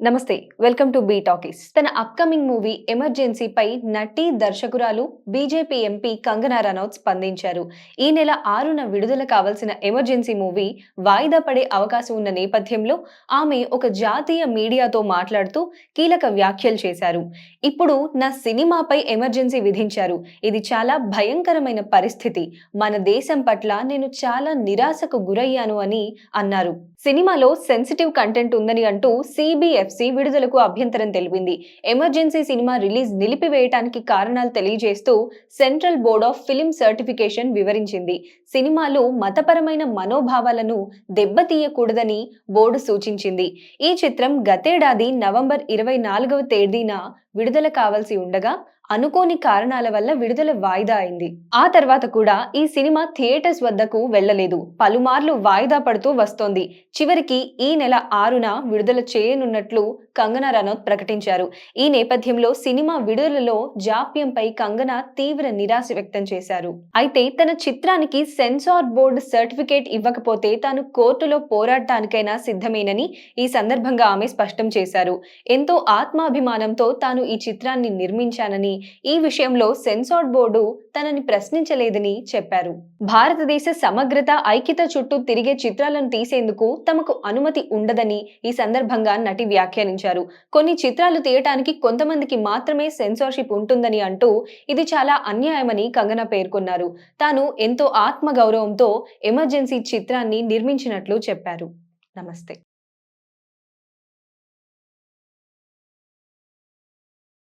నమస్తే welcome to B talkies తన upcoming movie ఎమర్జెన్సీపై నటి దర్శకురాలు బీజేపీ ఎంపీ కంగనా రనౌత్ స్పందించారు. ఈ నెల ఆరున విడుదల కావాల్సిన ఎమర్జెన్సీ మూవీ వాయిదా పడే అవకాశం ఉన్న నేపథ్యంలో ఆమె ఒక జాతీయ మీడియాతో మాట్లాడుతూ కీలక వ్యాఖ్యలు చేశారు. ఇప్పుడు నా సినిమాపై ఎమర్జెన్సీ విధించారు. ఇది చాలా భయంకరమైన పరిస్థితి. మన దేశం పట్ల నేను చాలా నిరాశకు గురయ్యాను అని అన్నారు. సినిమాలో సెన్సిటివ్ కంటెంట్ ఉందని అంటూ ఎఫ్సి విడుదలకు అభ్యంతరం తెలిపింది. ఎమర్జెన్సీ సినిమా రిలీజ్ నిలిపివేయటానికి కారణాలు తెలియజేస్తూ central board of film certification వివరించింది. సినిమాలు మతపరమైన మనోభావాలను దెబ్బతీయకూడదని బోర్డు సూచించింది. ఈ చిత్రం గతేడాది నవంబర్ ఇరవై నాలుగవ తేదీన విడుదల కావాల్సి ఉండగా అనుకోని కారణాల వల్ల విడుదల వాయిదా అయింది. ఆ తర్వాత కూడా ఈ సినిమా థియేటర్స్ వద్దకు వెళ్ళలేదు పలుమార్లు వాయిదా పడుతూ వస్తోంది. చివరికి ఈ నెల ఆరున విడుదల చేయనున్నట్లు కంగనా రనౌత్ ప్రకటించారు. ఈ నేపథ్యంలో సినిమా విడుదలలో జాప్యంపై కంగనా తీవ్ర నిరాశ వ్యక్తం చేశారు. అయితే తన చిత్రానికి సెన్సార్ బోర్డు సర్టిఫికేట్ ఇవ్వకపోతే తాను కోర్టులో పోరాడటానికైనా సిద్ధమేనని ఈ సందర్భంగా ఆమె స్పష్టం చేశారు. ఎంతో ఆత్మాభిమానంతో తాను ఈ చిత్రాన్ని నిర్మించానని ఈ విషయంలో సెన్సార్ బోర్డు తనని ప్రశ్నించలేదని చెప్పారు. భారతదేశ సమగ్రత ఐక్యత చుట్టూ తిరిగే చిత్రాలను తీసేందుకు తమకు అనుమతి ఉండదని ఈ సందర్భంగా నటి వ్యాఖ్యానించారు. కొన్ని చిత్రాలు తీయటానికి కొంతమందికి మాత్రమే సెన్సార్షిప్ ఉంటుందని అంటూ ఇది చాలా అన్యాయమని కంగన పేర్కొన్నారు. తాను ఎంతో ఆత్మగౌరవంతో ఎమర్జెన్సీ చిత్రాన్ని నిర్మించినట్లు చెప్పారు. నమస్తే.